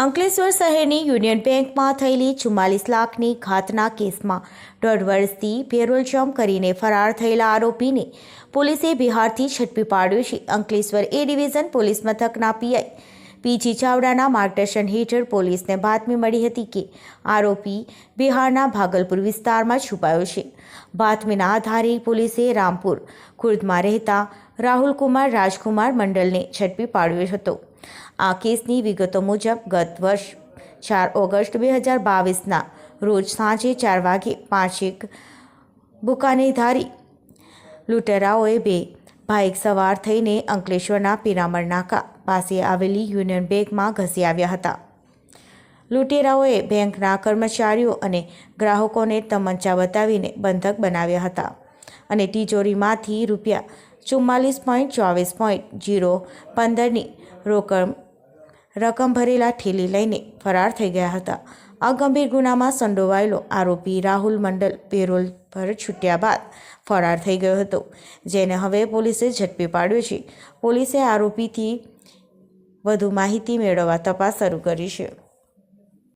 અંકલેશ્વર શહેરની યુનિયન બેંકમાં થયેલી ચુમ્માલીસ લાખની ઘાતના કેસમાં દોઢ વર્ષથી પેરોલ જમ્પ કરીને ફરાર થયેલા આરોપીને પોલીસે બિહારથી ઝડપી પાડ્યો છે. અંકલેશ્વર એ ડિવિઝન પોલીસ મથકના પીઆઈ પીજી ચાવડાના માર્ગદર્શન હેઠળ પોલીસને બાતમી મળી હતી કે આરોપી બિહારના ભાગલપુર વિસ્તારમાં છુપાયો છે. બાતમીના આધારે પોલીસે રામપુર, ખુર્દમાં રહેતા રાહુલકુમાર રાજકુમાર મંડલને ઝડપી પાડ્યો હતો. આ કેસની વિગતો મુજબ ગત વર્ષ ચાર ઓગસ્ટ બે હજાર બાવીસના રોજ સાંજે ચાર વાગે પાંચેક બુકાનેધારી લૂંટેરાઓએ બે બાઇક સવાર થઈને અંકલેશ્વરના પિરામણ નાકા પાસે આવેલી યુનિયન બેંકમાં ઘસી આવ્યા હતા. લૂંટેરાઓએ બેંકના કર્મચારીઓ અને ગ્રાહકોને તમંચા બતાવીને બંધક બનાવ્યા હતા અને તિજોરીમાંથી રૂપિયા ચુમ્માલીસ પોઈન્ટ ચોવીસ પોઈન્ટ જીરો પંદરની રોકડ રકમ ભરેલા ઠેલી લઈને ફરાર થઈ ગયા હતા. આ ગંભીર ગુનામાં સંડોવાયેલો આરોપી રાહુલ મંડલ પેરોલ પર છૂટ્યા બાદ ફરાર થઈ ગયો હતો, જેને હવે પોલીસે ઝડપી પાડ્યો છે. પોલીસે આરોપીથી વધુ માહિતી મેળવવા તપાસ શરૂ કરી છે.